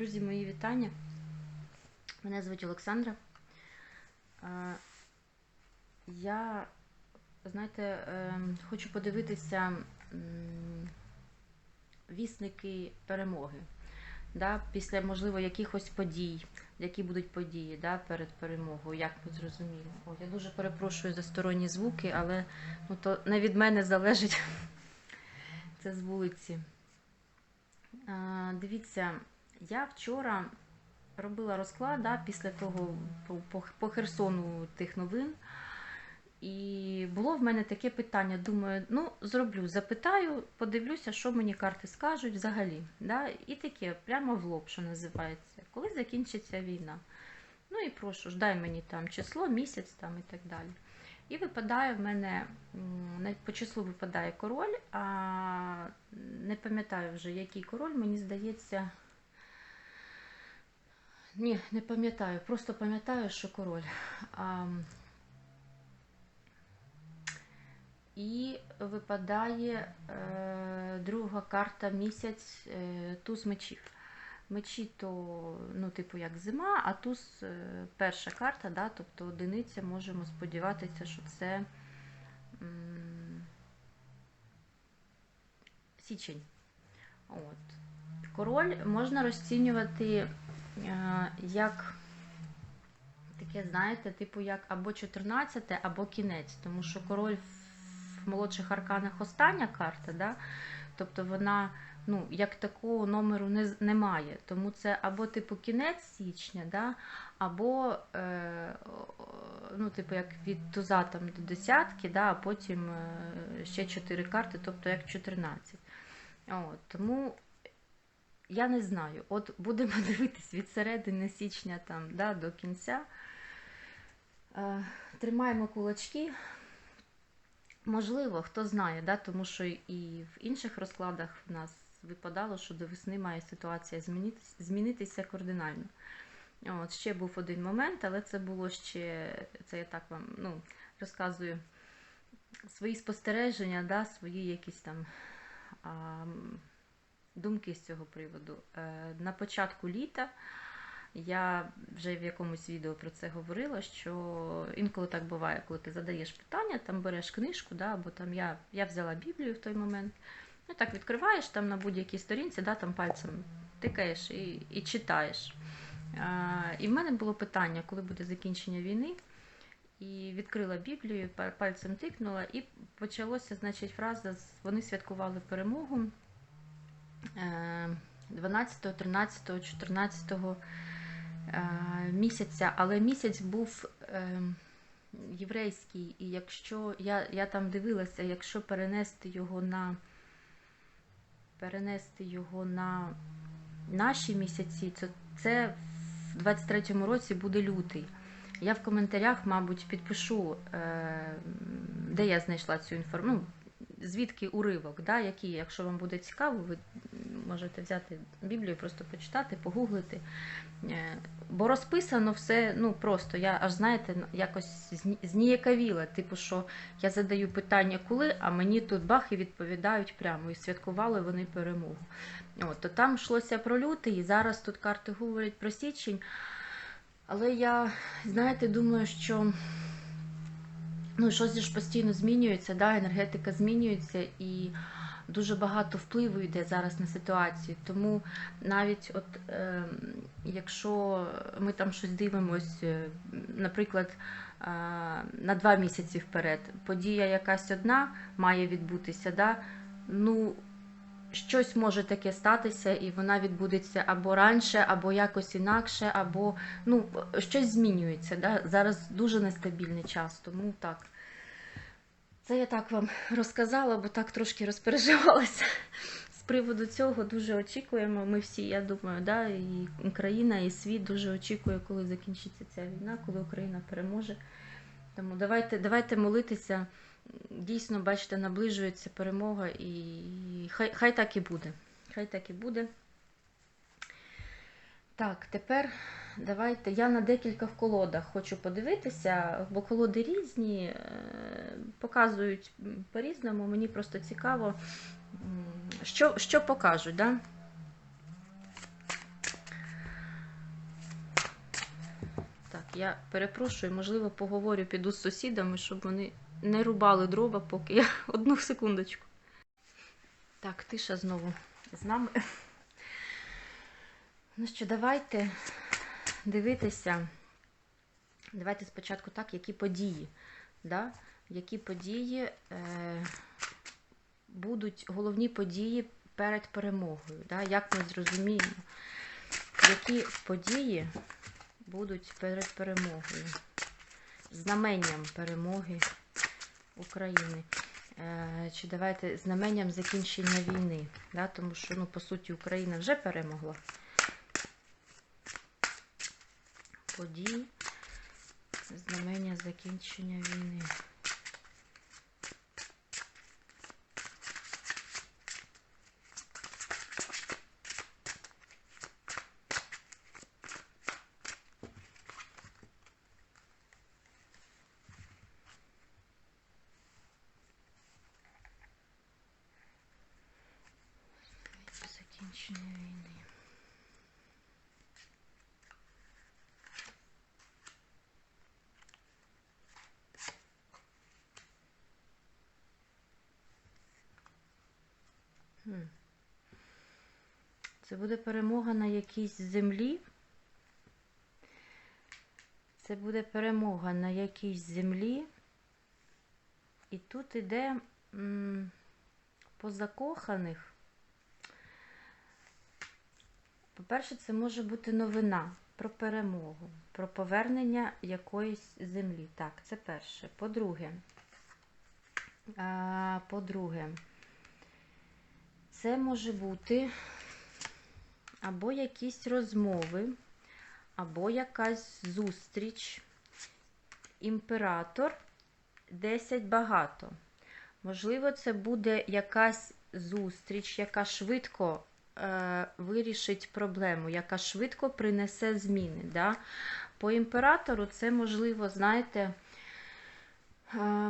Друзі, мої вітання. Мене звуть Олександра. Е, Я, знаєте, ем, хочу подивитися вісники перемоги. Да, після, можливо, якихось подій, які будуть події да, перед перемогою, як ви зрозуміли. О, я дуже перепрошую за сторонні звуки, але ну, то не від мене залежить це з вулиці. Е, Дивіться, я вчора робила розклад да, після того по, по, по Херсону тих новин. І було в мене таке питання. Думаю, ну зроблю, запитаю, подивлюся, що мені карти скажуть взагалі. Да? І таке, прямо в лоб, що називається, коли закінчиться війна. Ну і прошу, дай мені там число, місяць там і так далі. І випадає в мене по числу випадає король, а не пам'ятаю вже, який король, мені здається. Ні, не пам'ятаю, просто пам'ятаю, що король. А, і випадає е, друга карта місяць е, туз мечів. Мечі то, ну, типу, як зима, а туз е, перша карта, да, тобто одиниця, можемо сподіватися, що це січень. От. Король можна розцінювати як таке, знаєте, типу як або 14, або кінець, тому що король в молодших арканах остання карта, да? тобто вона ну, як такого номеру не, немає. Тому це або типу кінець січня, да? або е, ну, типу, як від туза там, до десятки, да? а потім е, ще 4 карти, тобто як 14. От, тому я не знаю. От будемо дивитись від середини січня там, да, до кінця. Е, Тримаємо кулачки. Можливо, хто знає, да, тому що і в інших розкладах в нас випадало, що до весни має ситуація змінитися, змінитися кардинально. От, ще був один момент, але це було ще, це я так вам ну, розказую свої спостереження, да, свої якісь там а, думки з цього приводу. Е, на початку літа я вже в якомусь відео про це говорила, що інколи так буває, коли ти задаєш питання, там береш книжку, да, або там я, я взяла Біблію в той момент. Ну так відкриваєш там на будь-якій сторінці, да, там пальцем тикаєш і, і читаєш. А, і в мене було питання, коли буде закінчення війни. І відкрила Біблію, пальцем тикнула, і почалося, значить, фраза вони святкували перемогу е, 12, 13, 14 е, місяця, але місяць був е, єврейський, і якщо я, я там дивилася, якщо перенести його на перенести його на наші місяці, то це в 23-му році буде лютий. Я в коментарях, мабуть, підпишу, е, де я знайшла цю інформацію. Звідки уривок, да, який, якщо вам буде цікаво, ви можете взяти Біблію, просто почитати, погуглити. Е, Бо розписано все, ну просто я аж знаєте, якось зні- зніяковіла. Типу, що я задаю питання, коли, а мені тут бах і відповідають прямо. І святкували вони перемогу. От, то там йшлося про лютий, і зараз тут карти говорять про січень. Але я, знаєте, думаю, що ну, щось ж постійно змінюється, да, енергетика змінюється і дуже багато впливу йде зараз на ситуацію. Тому навіть от е, якщо ми там щось дивимось, е, наприклад, е, на два місяці вперед, подія якась одна має відбутися, да, ну щось може таке статися, і вона відбудеться або раніше, або якось інакше, або ну, щось змінюється. Да? Зараз дуже нестабільний час, тому так. Це я так вам розказала, бо так трошки розпереживалася. З приводу цього дуже очікуємо. Ми всі, я думаю, да, і Україна, і світ дуже очікує, коли закінчиться ця війна, коли Україна переможе. Тому давайте, давайте молитися. Дійсно, бачите, наближується перемога, і хай, хай так і буде. Хай так і буде. Так, тепер давайте я на декілька в колодах хочу подивитися, бо колоди різні, е, показують по-різному, мені просто цікаво, що що покажуть. Да? Так, я перепрошую, можливо, поговорю піду з сусідами, щоб вони не рубали дрова, поки я одну секундочку. Так, тиша знову з нами. Ну що, давайте дивитися. Давайте спочатку так, які події. Да? Які події е, будуть головні події перед перемогою. Да? Як ми зрозуміємо, які події будуть перед перемогою, знаменням перемоги України. Е, Чи давайте знаменням закінчення війни, да? тому що, ну, по суті, Україна вже перемогла. Події, знамення закінчення війни. Закінчення війни. Хм. Це буде перемога на якійсь землі. Це буде перемога на якійсь землі. І тут іде по закоханих. По-перше, це може бути новина про перемогу, про повернення якоїсь землі. Так, це перше. По-друге, по-друге, це може бути або якісь розмови, або якась зустріч. Імператор 10 багато. Можливо, це буде якась зустріч, яка швидко е, вирішить проблему, яка швидко принесе зміни. Да? По імператору це можливо, знаєте,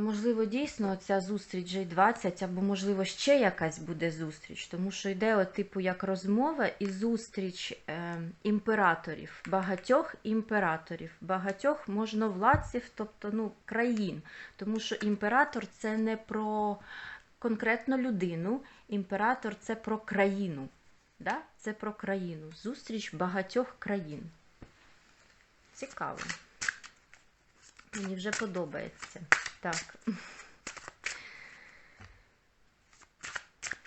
можливо, дійсно ця зустріч G20, або, можливо, ще якась буде зустріч, тому що йде, от, типу, як розмова і зустріч е, імператорів, багатьох імператорів, багатьох можновладців, тобто ну, країн. Тому що імператор це не про конкретну людину, імператор це про країну. Да? Це про країну. Зустріч багатьох країн. Цікаво. Мені вже подобається. Так.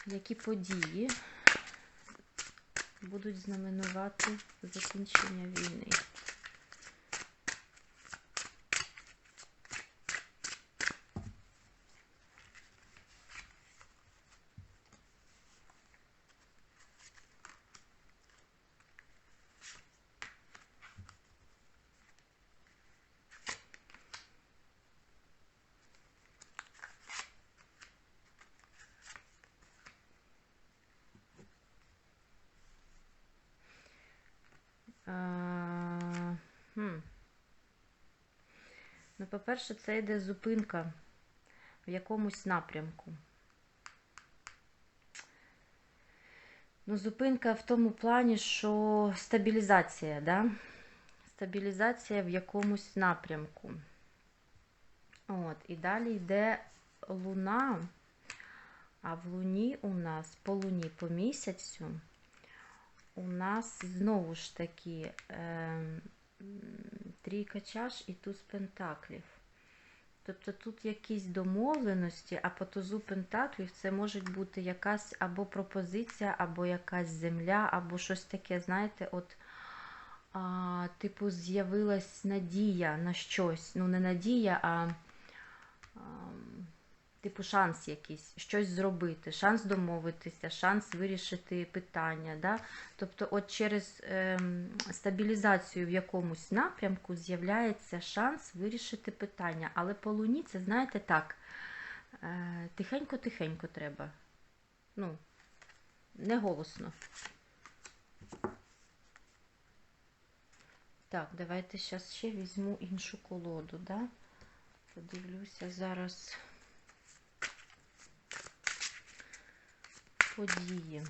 Які події будуть знаменувати закінчення війни? Хм. Ну, по-перше, це йде зупинка в якомусь напрямку. Ну, зупинка в тому плані, що стабілізація, да? Стабілізація в якомусь напрямку. От, і далі йде луна, а в луні у нас по луні по місяцю у нас знову ж таки е, трійка чаш і туз пентаклів. Тобто тут якісь домовленості, а по тузу пентаклів це може бути якась або пропозиція, або якась земля, або щось таке, знаєте, от, а, типу, з'явилась надія на щось. Ну, не надія, а, а типу шанс якийсь, щось зробити, шанс домовитися, шанс вирішити питання. Да? Тобто, от через е, стабілізацію в якомусь напрямку з'являється шанс вирішити питання. Але по луні це, знаєте, так, е, тихенько-тихенько треба. Ну, не голосно. Так, давайте зараз ще візьму іншу колоду, да? Подивлюся зараз. Події.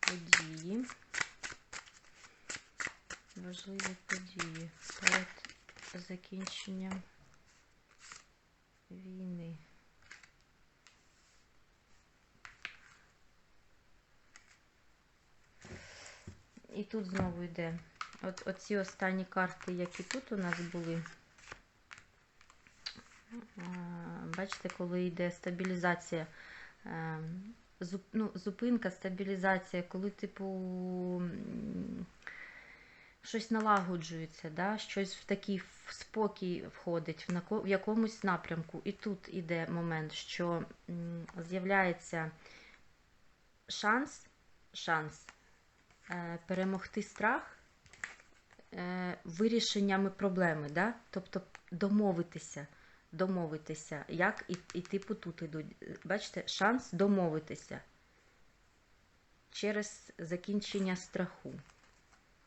Події важливі події перед закінченням війни. І тут знову йде. От оці останні карти, які тут у нас були. А, Бачите, коли йде стабілізація, е, ну, зупинка, стабілізація, коли, типу, щось налагоджується, да? щось в такий спокій входить, в, якомусь напрямку. І тут іде момент, що з'являється шанс, шанс е, перемогти страх е, вирішеннями проблеми, да? тобто домовитися, домовитися, як і, і типу тут ідуть. Бачите, шанс домовитися через закінчення страху.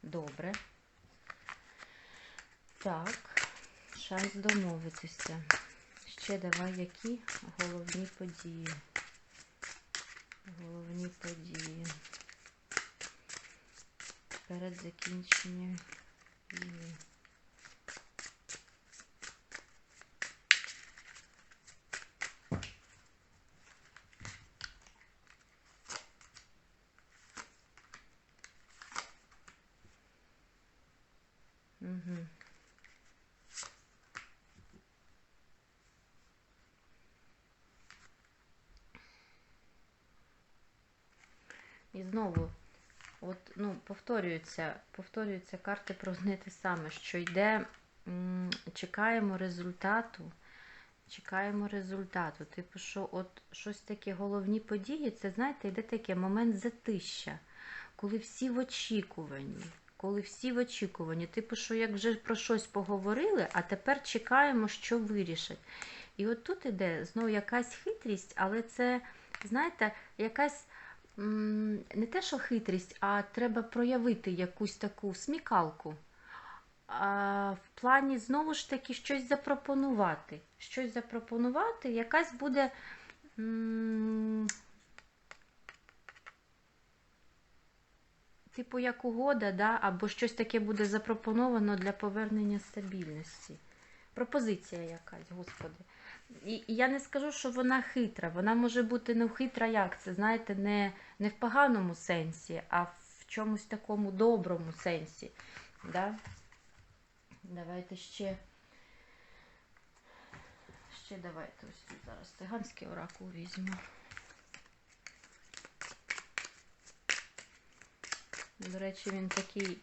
Добре. Так, шанс домовитися. Ще давай які головні події. Головні події перед закінченням війни. Угу. І знову, от, ну, повторюються, повторюються карти про одне те саме, що йде, чекаємо результату, чекаємо результату. Типу, що от щось таке головні події, це, знаєте, йде таке момент затища, коли всі в очікуванні. Коли всі в очікуванні, типу, що як вже про щось поговорили, а тепер чекаємо, що вирішать. І от тут іде знову якась хитрість, але це, знаєте, якась не те, що хитрість, а треба проявити якусь таку смікалку. А, в плані знову ж таки щось запропонувати. Щось запропонувати, якась буде. Типу, як угода, да? або щось таке буде запропоновано для повернення стабільності. Пропозиція якась, господи. І, і я не скажу, що вона хитра. Вона може бути не хитра, як це, знаєте, не, не в поганому сенсі, а в чомусь такому доброму сенсі. Да? Давайте ще. Ще давайте ось зараз циганський оракул візьму. До речі, він такий,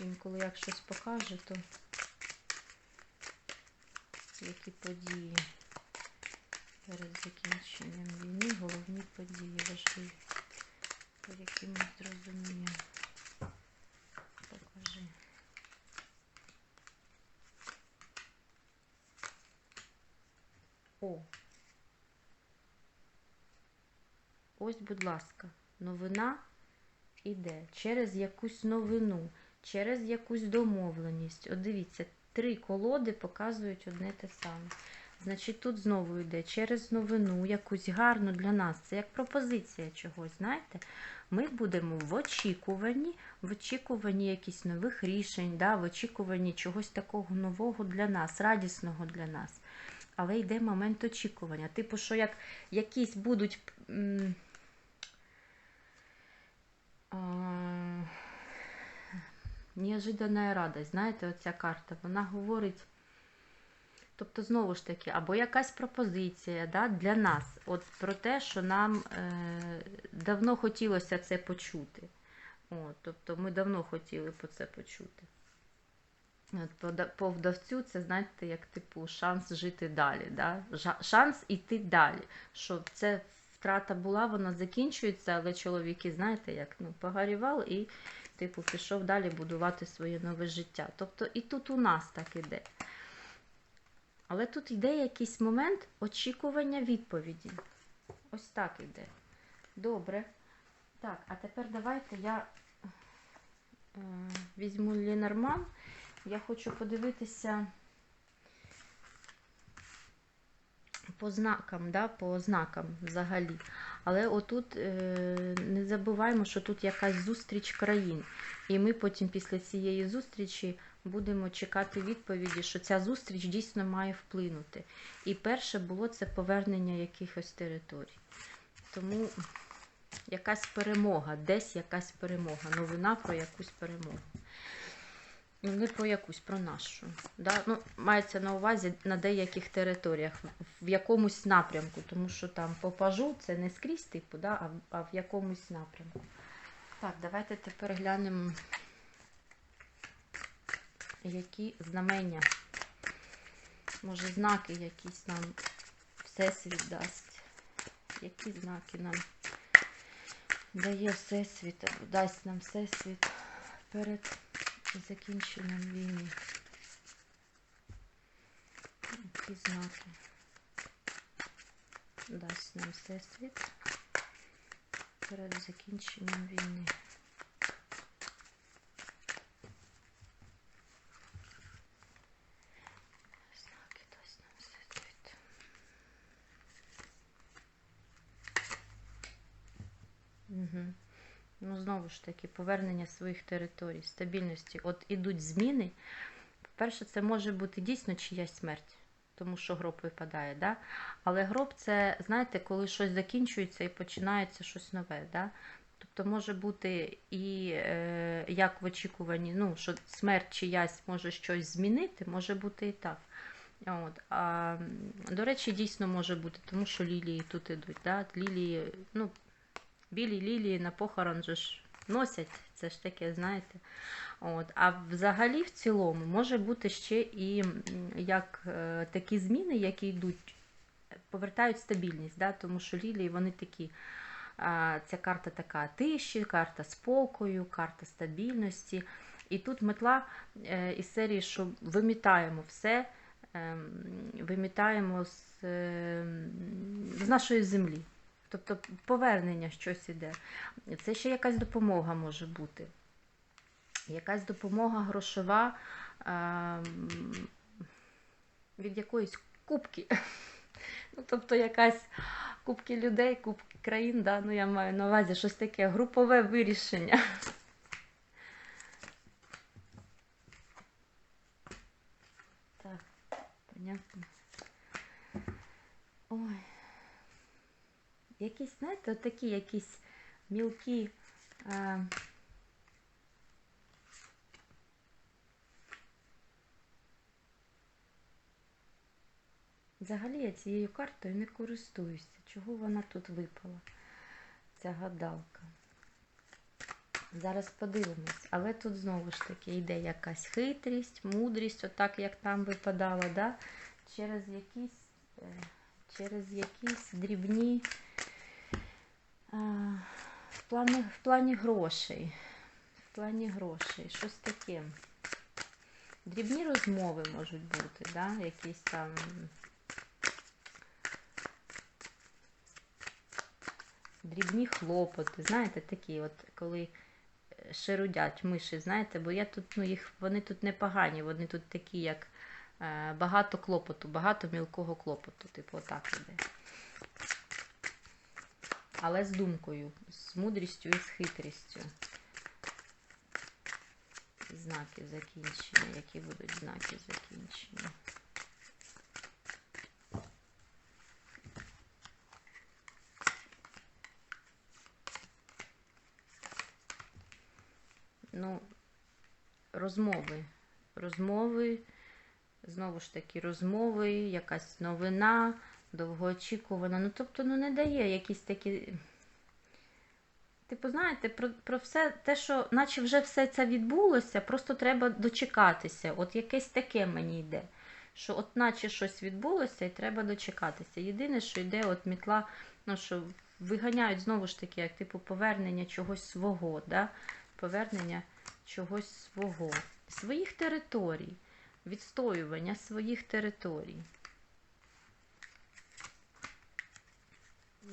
він коли як щось покаже, то які події перед закінченням війни, головні події важливі, по яким ми зрозуміємо. Покажи. О. Ось, будь ласка, новина іде через якусь новину, через якусь домовленість. От дивіться, три колоди показують одне те саме. Значить, тут знову йде через новину, якусь гарну для нас. Це як пропозиція чогось, знаєте? Ми будемо в очікуванні, в очікуванні якихось нових рішень, да, в очікуванні чогось такого нового для нас, радісного для нас. Але йде момент очікування. Типу, що як якісь будуть. Неожиданна радость, знаєте, оця карта, вона говорить, тобто, знову ж таки, або якась пропозиція да, для нас, от про те, що нам е, давно хотілося це почути. От, тобто ми давно хотіли по це почути. От, по, по вдавцю це, знаєте, як типу шанс жити далі. Да? Шанс іти далі. Що це втрата була, вона закінчується, але чоловіки, знаєте, як ну, погорівали і типу пішов далі будувати своє нове життя. Тобто і тут у нас так іде. Але тут йде якийсь момент очікування відповіді. Ось так іде. Добре. Так, а тепер давайте я е, візьму Лінорман. Я хочу подивитися по знакам, да, по ознакам взагалі. Але отут е, не забуваємо, що тут якась зустріч країн. І ми потім після цієї зустрічі будемо чекати відповіді, що ця зустріч дійсно має вплинути. І перше було це повернення якихось територій. Тому якась перемога, десь якась перемога, новина про якусь перемогу. Ну, не про якусь, про нашу. Да? Ну, мається на увазі на деяких територіях, в- якомусь напрямку, тому що там по пажу це не скрізь, типу, да? а, а в якомусь напрямку. Так, давайте тепер глянемо, які знамення, може, знаки якісь нам Всесвіт дасть. Які знаки нам дає Всесвіт, дасть нам Всесвіт перед закінченням війни. Які знаки дасть нам Всесвіт перед закінченням війни. Знаки дасть нам Всесвіт. Угу. Ну, знову ж таки, повернення своїх територій, стабільності. От ідуть зміни. По-перше, це може бути дійсно чиясь смерть, тому що гроб випадає. Да? Але гроб це, знаєте, коли щось закінчується і починається щось нове. Да? Тобто може бути і е, як в очікуванні, ну, що смерть чиясь може щось змінити, може бути і так. От. А, до речі, дійсно може бути, тому що лілії тут ідуть. Да? Лілії, ну, білі лілії на похорон же ж носять, це ж таке, знаєте. От. А взагалі, в цілому, може бути ще і як е, такі зміни, які йдуть, повертають стабільність, да? тому що лілії вони такі. Ця карта така тиші, карта спокою, карта стабільності. І тут метла е, із серії, що вимітаємо все, ем, вимітаємо з, ем, з нашої землі. Тобто повернення щось іде. Це ще якась допомога може бути. Якась допомога грошова ем, від якоїсь кубки. Ну, тобто якась кубки людей, кубки країн, да? ну я маю на увазі щось таке групове вирішення. Якісь, знаєте, такі якісь мілкі. Е... Взагалі я цією картою не користуюся. Чого вона тут випала? Ця гадалка. Зараз подивимось. Але тут знову ж таки йде якась хитрість, мудрість, отак як там випадала, да? через якісь е, через якісь дрібні в, плані, в плані грошей. В плані грошей, щось таке. Дрібні розмови можуть бути, да? якісь там. Дрібні хлопоти, знаєте, такі, от коли е, шерудять миші, знаєте, бо я тут, ну, їх, вони тут не погані, вони тут такі, як е, багато клопоту, багато мілкого клопоту, типу, отак іде. Але з думкою, з мудрістю і з хитрістю. Знаки закінчення, які будуть знаки закінчення. Ну, розмови. Розмови, знову ж таки, розмови, якась новина, довгоочікувана. Ну, тобто, ну, не дає якісь такі. Типу, знаєте, про, про все те, що наче вже все це відбулося, просто треба дочекатися. От якесь таке мені йде. Що от наче щось відбулося і треба дочекатися. Єдине, що йде от мітла, ну що виганяють знову ж таки, як типу повернення чогось свого, да? повернення чогось свого, своїх територій, відстоювання своїх територій.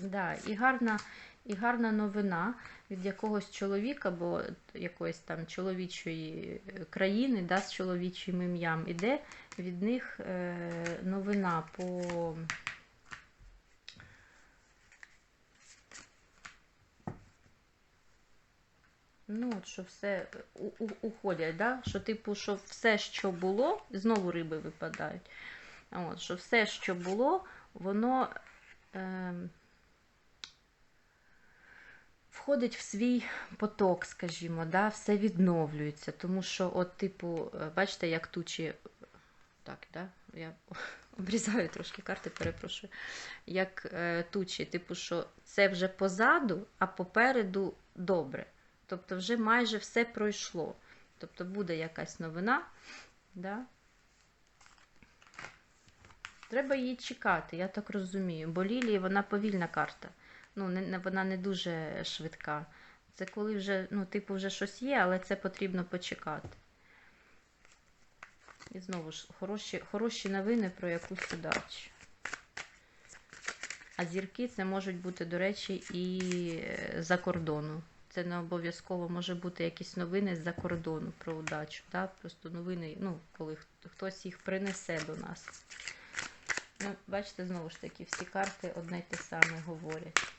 Да, І гарна і гарна новина від якогось чоловіка, або якоїсь там чоловічої е, країни, да, з чоловічим ім'ям. Іде від них е, новина по. Ну, от що все е, у, у, уходять, да? що типу, що все, що було, знову риби випадають. От, Що все, що було, воно. Е, входить в свій поток, скажімо, да? все відновлюється. Тому що, от, типу, е, бачите, як тучі. Так, да? я обрізаю трошки карти, перепрошую. Як е, тучі, типу, що це вже позаду, а попереду добре. Тобто вже майже все пройшло. Тобто буде якась новина. Да? Треба її чекати, я так розумію. Бо Лілії вона повільна карта. Ну, не, вона не дуже швидка. Це коли вже, ну, типу, вже щось є, але це потрібно почекати. І знову ж хороші, хороші новини про якусь удачу. А зірки це можуть бути, до речі, і е, за кордону. Це не обов'язково може бути якісь новини з-за кордону про удачу. Да? Просто новини, ну, коли хтось їх принесе до нас. Ну, бачите, знову ж таки, всі карти одне й те саме говорять.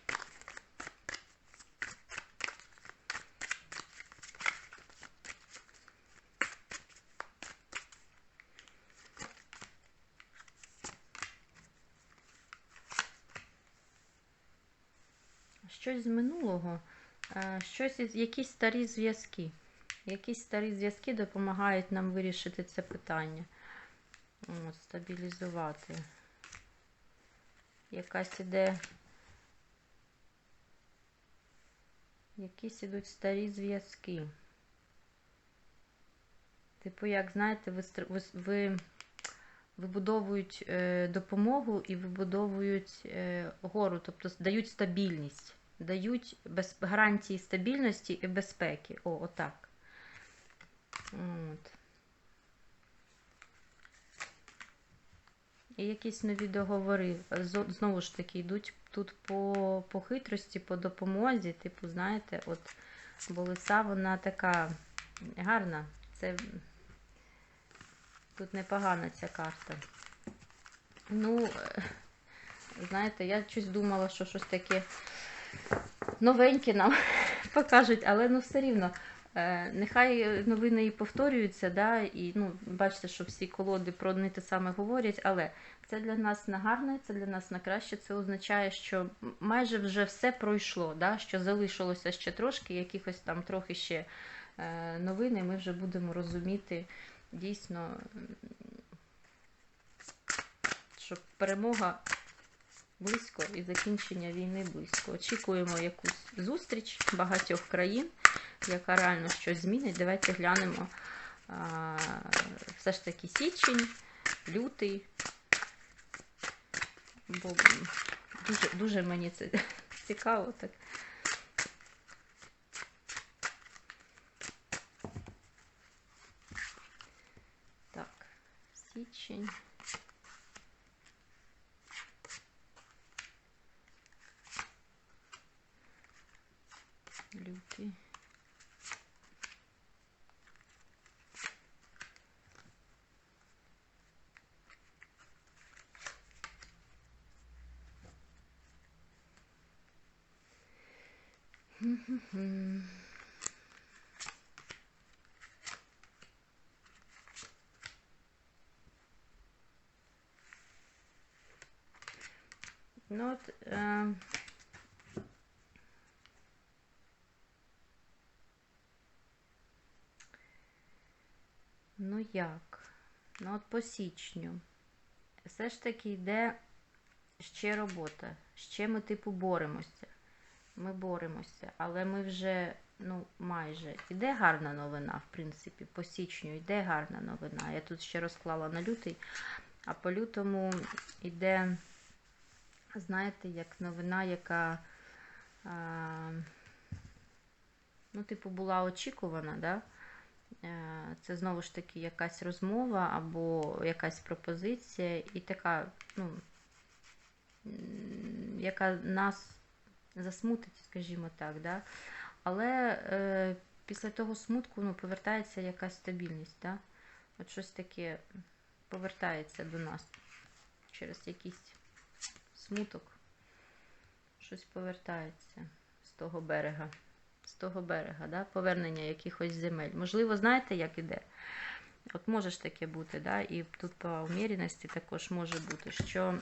Щось з минулого, е, щось якісь старі зв'язки. Якісь старі зв'язки допомагають нам вирішити це питання. От, стабілізувати. Якась іде. Якісь ідуть старі зв'язки. Типу, як знаєте, ви, ви, вибудовують е, допомогу і вибудовують е, гору, тобто дають стабільність, дають без, гарантії стабільності і безпеки. О, отак. От. І якісь нові договори. Знову ж таки, йдуть тут по, по хитрості, по допомозі. Типу, знаєте, от, бо лиса вона така гарна. Це тут непогана ця карта. Ну, е, знаєте, я щось думала, що щось таке новеньке нам покажуть, але ну все рівно. е, Нехай новини і повторюються, да, і ну, бачите, що всі колоди про одне те саме говорять, але це для нас на гарне, це для нас на краще. Це означає, що майже вже все пройшло, да, що залишилося ще трошки, якихось там трохи ще е, новини, ми вже будемо розуміти дійсно, що перемога близько і закінчення війни близько. Очікуємо якусь зустріч багатьох країн, яка реально щось змінить. Давайте глянемо а, все ж таки січень, лютий. Бо дуже, дуже мені це цікаво так. Так, січень. Лютий. Мгм. Ну от, е, ну як? Ну от по січню. Все ж таки йде ще робота. Ще ми, типу, боремося. Ми боремося, але ми вже, ну, майже. Іде гарна новина, в принципі, по січню йде гарна новина. Я тут ще розклала на лютий, а по лютому йде, знаєте, як новина, яка, а, ну, типу, була очікувана, да? Е, Це знову ж таки якась розмова або якась пропозиція, і така, ну, яка нас засмутить, скажімо так. Да? Але е, після того смутку ну, повертається якась стабільність. Да? От щось таке повертається до нас через якийсь смуток. Щось повертається з того берега, з того берега, да? повернення якихось земель. Можливо, знаєте, як іде? От може ж таке бути, да? і тут по уміряності також може бути, що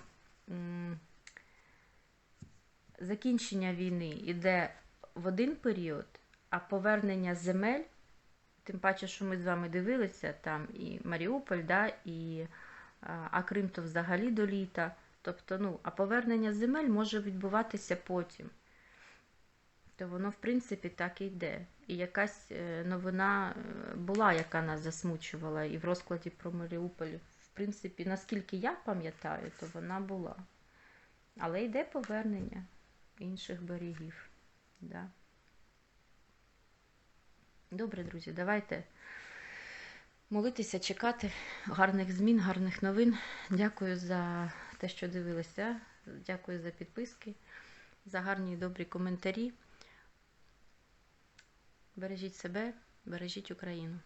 закінчення війни йде в один період, а повернення земель, тим паче, що ми з вами дивилися, там і Маріуполь, да, і, а, Крим то взагалі до літа. Тобто, ну, а повернення земель може відбуватися потім. То воно, в принципі, так і йде. І якась е, новина е, була, яка нас засмучувала, і в розкладі про Маріуполь, в принципі, наскільки я пам'ятаю, то вона була. Але йде повернення інших берегів. Да. Добре, друзі, давайте молитися, чекати гарних змін, гарних новин. Дякую за те, що дивилися. Дякую за підписки, за гарні і добрі коментарі. Бережіть себе, бережіть Україну.